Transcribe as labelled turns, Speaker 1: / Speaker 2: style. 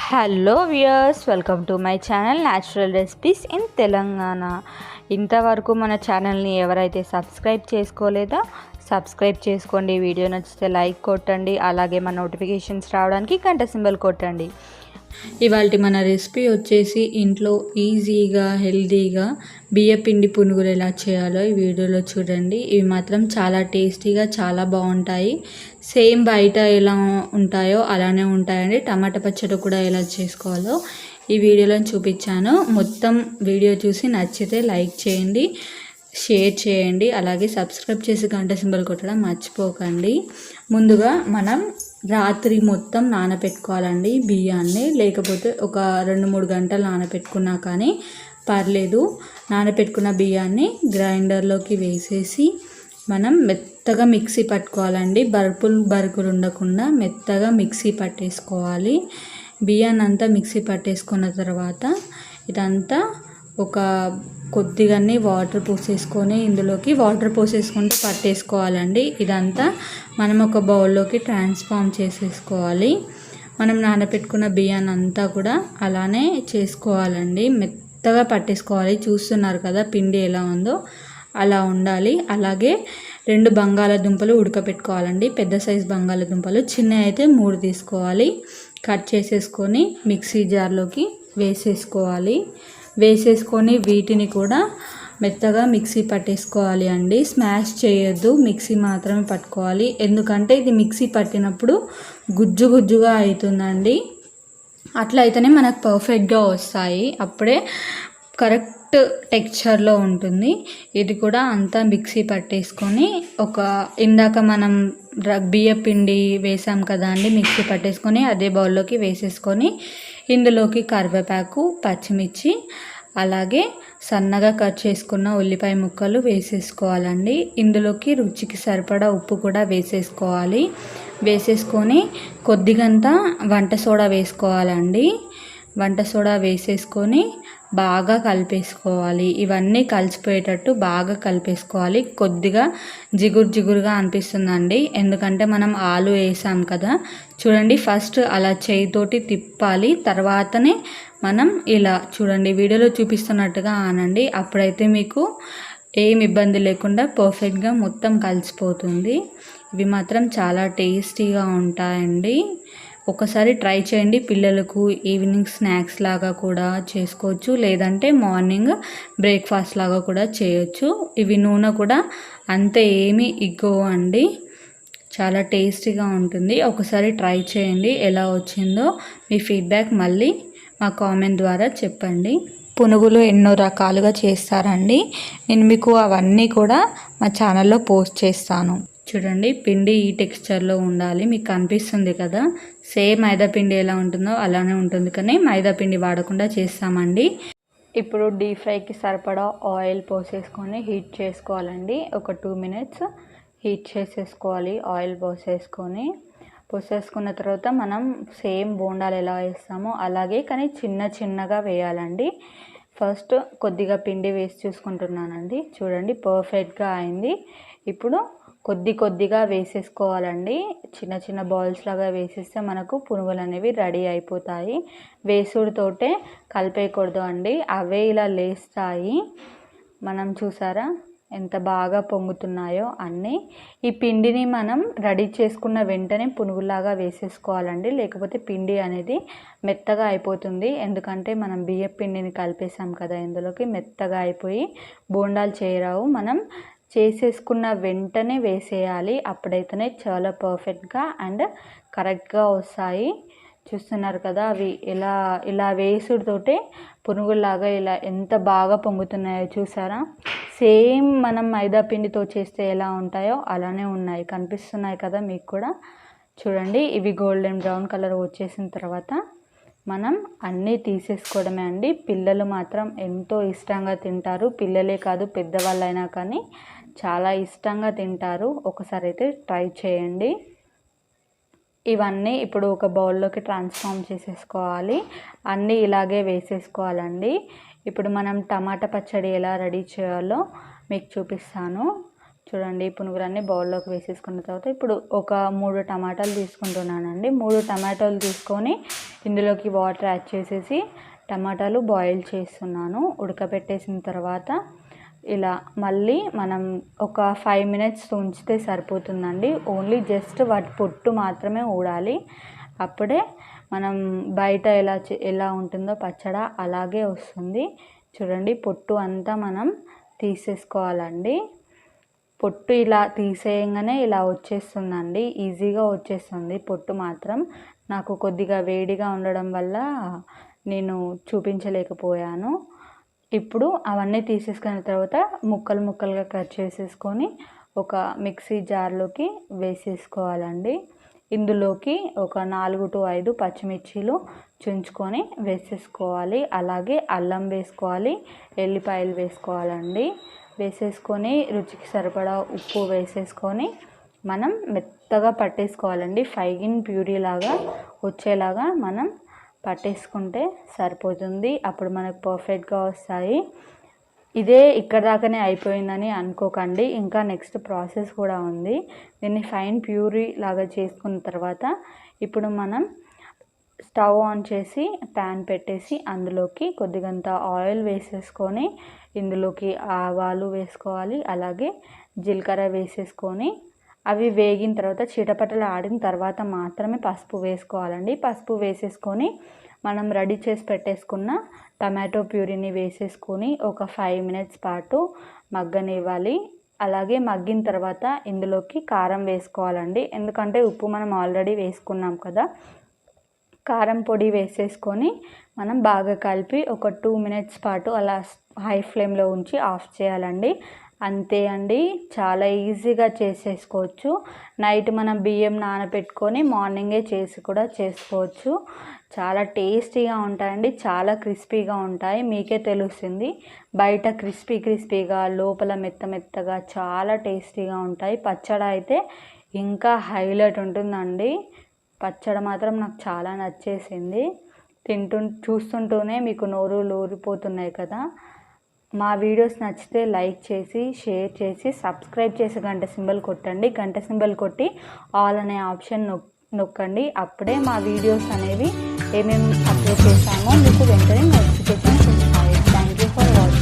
Speaker 1: Hello viewers welcome to my channel natural recipes in Telangana ఇంతవరకు మన ఛానల్ని ఎవరైతే సబ్స్క్రైబ్ చేసుకోలేదో సబ్స్క్రైబ్ చేసుకోండి. వీడియో నచ్చితే లైక్ కొట్టండి. అలాగే మన నోటిఫికేషన్స్ రావడానికి గంట సింబల్ కొట్టండి.
Speaker 2: ఇవాళ మన రెసిపీ వచ్చేసి ఇంట్లో ఈజీగా హెల్తీగా బియ్య పిండి పునుగులు ఎలా చేయాలో ఈ వీడియోలో చూడండి. ఇవి మాత్రం చాలా టేస్టీగా చాలా బాగుంటాయి. సేమ్ బయట ఎలా ఉంటాయో అలానే ఉంటాయండి. టమాటా పచ్చడి కూడా ఎలా చేసుకోవాలో ఈ వీడియోలో చూపించాను. మొత్తం వీడియో చూసి నచ్చితే లైక్ చేయండి షేర్ చేయండి. అలాగే సబ్స్క్రైబ్ చేసి గంట సింబల్ కొట్టడం మర్చిపోకండి. ముందుగా మనం రాత్రి మొత్తం నానబెట్టుకోవాలండి బియ్యాన్ని. లేకపోతే ఒక రెండు మూడు గంటలు నానబెట్టుకున్నా కానీ పర్లేదు. నానబెట్టుకున్న బియ్యాన్ని గ్రైండర్లోకి వేసేసి మనం మెత్తగా మిక్సీ పట్టుకోవాలండి. బరుపులు బరుకులు ఉండకుండా మెత్తగా మిక్సీ పట్టేసుకోవాలి. బియ్యాన్ని అంతా మిక్సీ పట్టేసుకున్న తర్వాత ఇదంతా ఒక కొద్దిగానే వాటర్ పోసేసుకొని ఇందులోకి వాటర్ పోసేసుకుంటూ పట్టేసుకోవాలండి. ఇదంతా మనం ఒక బౌల్లోకి ట్రాన్స్ఫార్మ్ చేసేసుకోవాలి. మనం నానబెట్టుకున్న బియ్యాన్ని అంతా కూడా అలానే చేసుకోవాలండి. మెత్తగా పట్టేసుకోవాలి. చూస్తున్నారు కదా పిండి ఎలా ఉందో. అలా ఉండాలి. అలాగే రెండు బంగాళాదుంపలు ఉడకపెట్టుకోవాలండి. పెద్ద సైజు బంగాళాదుంపలు చిన్న అయితే మూడు తీసుకోవాలి. కట్ చేసేసుకొని మిక్సీ జార్లోకి వేసేసుకోవాలి. వేసేసుకొని వీటిని కూడా మెత్తగా మిక్సీ పట్టేసుకోవాలి అండి. స్మాష్ చేయొద్దు మిక్సీ మాత్రమే పట్టుకోవాలి. ఎందుకంటే ఇది మిక్సీ పట్టినప్పుడు గుజ్జు గుజ్జుగా అవుతుందండి అట్లా అయితేనే మనకు పర్ఫెక్ట్గా వస్తాయి. అప్పుడే కరెక్ట్ టెక్స్చర్లో ఉంటుంది. ఇది కూడా అంతా మిక్సీ పట్టేసుకొని ఒక ఇందాక మనం బియ్య పిండి వేసాం కదా అండి మిక్సీ పట్టేసుకొని అదే బౌల్లోకి వేసేసుకొని ఇందులోకి కరివేపాకు పచ్చిమిర్చి అలాగే సన్నగా కట్ చేసుకున్న ఉల్లిపాయ ముక్కలు వేసేసుకోవాలండి. ఇందులోకి రుచికి సరిపడా ఉప్పు కూడా వేసేసుకోవాలి. వేసేసుకొని కొద్దిగంత వంట సోడా వేసుకోవాలండి. వంట సోడా వేసేసుకొని బాగా కలిపేసుకోవాలి. ఇవన్నీ కలిసిపోయేటట్టు బాగా కలిపేసుకోవాలి. కొద్దిగా జిగురు జిగురుగా అనిపిస్తుందండి. ఎందుకంటే మనం ఆలు వేసాం కదా. చూడండి ఫస్ట్ అలా చేయితోటి తిప్పాలి. తర్వాతనే మనం ఇలా చూడండి వీడియోలో చూపిస్తున్నట్టుగా ఆనండి. అప్పుడైతే మీకు ఏం ఇబ్బంది లేకుండా పర్ఫెక్ట్గా మొత్తం కలిసిపోతుంది. ఇవి మాత్రం చాలా టేస్టీగా ఉంటాయండి. ఒకసారి ట్రై చేయండి. పిల్లలకు ఈవినింగ్ స్నాక్స్ లాగా కూడా చేసుకోవచ్చు. లేదంటే మార్నింగ్ బ్రేక్ఫాస్ట్ లాగా కూడా చేయొచ్చు. ఇవి నూనె కూడా అంత ఏమీ ఇగ్గో అండి. చాలా టేస్టీగా ఉంటుంది. ఒకసారి ట్రై చేయండి. ఎలా వచ్చిందో మీ ఫీడ్బ్యాక్ మళ్ళీ మా కామెంట్ ద్వారా చెప్పండి. పునుగులు ఎన్నో రకాలుగా చేస్తారండి. నేను మీకు అవన్నీ కూడా మా ఛానల్లో పోస్ట్ చేస్తాను. చూడండి పిండి ఈ టెక్స్చర్లో ఉండాలి. మీకు కనిపిస్తుంది కదా? సేమ్ మైదాపిండి ఎలా ఉంటుందో అలానే ఉంటుంది కానీ మైదాపిండి వాడకుండా చేస్తామండి.
Speaker 1: ఇప్పుడు డీప్ ఫ్రైకి సరిపడా ఆయిల్ పోసేసుకొని హీట్ చేసుకోవాలండి. ఒక టూ మినిట్స్ హీట్ చేసేసుకోవాలి ఆయిల్ పోసేసుకొని. పోసేసుకున్న తర్వాత మనం సేమ్ బోండాలు ఎలా వేస్తామో అలాగే కానీ చిన్న చిన్నగా వేయాలండి. ఫస్ట్ కొద్దిగా పిండి వేసి చూసుకుంటున్నానండి. చూడండి పర్ఫెక్ట్గా అయింది. ఇప్పుడు కొద్ది కొద్దిగా వేసేసుకోవాలండి. చిన్న చిన్న బాల్స్ లాగా వేసేస్తే మనకు పునుగులు అనేవి రెడీ అయిపోతాయి. వేసుడుతోటే కలిపేయకూడదు అండి. అవే ఇలా లేస్తాయి. మనం చూసారా? ఎంత బాగా పొంగుతున్నాయో అన్నీ. ఈ పిండిని మనం రెడీ చేసుకున్న వెంటనే పునుగులాగా వేసేసుకోవాలండి. లేకపోతే పిండి అనేది మెత్తగా అయిపోతుంది. ఎందుకంటే మనం బియ్య పిండిని కలిపేసాం కదా ఇందులోకి మెత్తగా అయిపోయి బోండాలు చేయరావు. మనం చేసేసుకున్న వెంటనే వేసేయాలి. అప్పుడైతేనే చాలా పర్ఫెక్ట్గా అండ్ కరెక్ట్గా వస్తాయి. చూస్తున్నారు కదా అవి ఇలా ఇలా వేసుడుతోటే పునుగులాగా ఇలా ఎంత బాగా పొంగుతున్నాయో చూసారా? సేమ్ మనం మైదా పిండితో చేస్తే ఎలా ఉంటాయో అలానే ఉన్నాయి. కనిపిస్తున్నాయి కదా మీకు కూడా. చూడండి ఇవి గోల్డెన్ బ్రౌన్ కలర్ వచ్చేసిన తర్వాత మనం అన్నీ తీసేసుకోవడమే అండి. పిల్లలు మాత్రం ఎంతో ఇష్టంగా తింటారు. పిల్లలే కాదు పెద్దవాళ్ళైనా కానీ చాలా ఇష్టంగా తింటారు. ఒకసారి అయితే ట్రై చేయండి. ఇవన్నీ ఇప్పుడు ఒక బౌల్లోకి ట్రాన్స్ఫార్మ్ చేసేసుకోవాలి. అన్నీ ఇలాగే వేసేసుకోవాలండి. ఇప్పుడు మనం టమాటా పచ్చడి ఎలా రెడీ చేయాలో మీకు చూపిస్తాను. చూడండి పునుగులన్నీ బౌల్లోకి వేసేసుకున్న తర్వాత ఇప్పుడు ఒక మూడు టమాటాలు తీసుకుంటున్నానండి. మూడు టమాటాలు తీసుకొని ఇందులోకి వాటర్ యాడ్ చేసేసి టమాటాలు బాయిల్ చేస్తున్నాను. ఉడకబెట్టేసిన తర్వాత ఇలా మళ్ళీ మనం ఒక ఫైవ్ మినిట్స్ ఉంచితే సరిపోతుందండి. ఓన్లీ జస్ట్ వాటి పొట్టు మాత్రమే ఊడాలి. అప్పుడే మనం బయట ఎలా ఎలా ఉంటుందో పచ్చడ అలాగే వస్తుంది. చూడండి పొట్టు అంతా మనం తీసేసుకోవాలండి. పొట్టు ఇలా తీసేయంగానే ఇలా వచ్చేస్తుందండి. ఈజీగా వచ్చేస్తుంది పొట్టు మాత్రం. నాకు కొద్దిగా వేడిగా ఉండడం వల్ల నేను చూపించలేకపోయాను. ఇప్పుడు అవన్నీ తీసేసుకున్న తర్వాత ముక్కలు ముక్కలుగా కట్ చేసేసుకొని ఒక మిక్సీ జార్లోకి వేసేసుకోవాలండి. ఇందులోకి ఒక నాలుగు టు ఐదు పచ్చిమిర్చీలు చుంచుకొని వేసేసుకోవాలి. అలాగే అల్లం వేసుకోవాలి ఎల్లిపాయలు వేసుకోవాలండి. వేసేసుకొని రుచికి సరిపడా ఉప్పు వేసేసుకొని మనం మెత్తగా పట్టేసుకోవాలండి. ఫైగిన్ ప్యూరీ లాగా వచ్చేలాగా మనం పట్టేసుకుంటే సరిపోతుంది. అప్పుడు మనకు పర్ఫెక్ట్గా వస్తాయి. ఇదే ఇక్కడ దాకానే అయిపోయిందని అనుకోకండి. ఇంకా నెక్స్ట్ ప్రాసెస్ కూడా ఉంది. దీన్ని ఫైన్ ప్యూరీ లాగా చేసుకున్న తర్వాత ఇప్పుడు మనం స్టవ్ ఆన్ చేసి ప్యాన్ పెట్టేసి అందులోకి కొద్దిగంత ఆయిల్ వేసేసుకొని ఇందులోకి ఆవాలు వేసుకోవాలి. అలాగే జీలకర్ర వేసేసుకొని అవి వేగిన తర్వాత చీటపట్టలు ఆడిన తర్వాత మాత్రమే పసుపు వేసుకోవాలండి. పసుపు వేసేసుకొని మనం రెడీ చేసి పెట్టేసుకున్న టమాటో ప్యూరీని వేసేసుకొని ఒక ఫైవ్ మినిట్స్ పాటు మగ్గనివ్వాలి. అలాగే మగ్గిన తర్వాత ఇందులోకి కారం వేసుకోవాలండి. ఎందుకంటే ఉప్పు మనం ఆల్రెడీ వేసుకున్నాం కదా. కారం పొడి వేసేసుకొని మనం బాగా కలిపి ఒక టూ మినిట్స్ పాటు అలా హై ఫ్లేమ్లో ఉంచి ఆఫ్ చేయాలండి. అంతే అండి. చాలా ఈజీగా చేసేసుకోవచ్చు. నైట్ మనం బియ్యం నానబెట్టుకొని మార్నింగే చేసి కూడా చేసుకోవచ్చు. చాలా టేస్టీగా ఉంటాయండి. చాలా క్రిస్పీగా ఉంటాయి. మీకే తెలుస్తుంది. బయట క్రిస్పీ క్రిస్పీగా లోపల మెత్త మెత్తగా చాలా టేస్టీగా ఉంటాయి. పచ్చడి అయితే ఇంకా హైలైట్ ఉంటుందండి. పచ్చడి మాత్రం నాకు చాలా నచ్చేసింది. తింటు చూస్తుంటూనే మీకు నోరు ఊరిపోతున్నాయి కదా. మా వీడియోస్ నచ్చితే లైక్ చేసి షేర్ చేసి సబ్స్క్రైబ్ చేసి గంట సింబల్ కొట్టండి. గంట సింబల్ కొట్టి ఆల్ అనే ఆప్షన్ నొక్ నొక్కండి. అప్పుడే మా వీడియోస్ అనేవి ఏమేమి అప్లోడ్ చేస్తామో మీకు వెంటనే నోటిఫికేషన్స్ వస్తాయి. Thank you for watching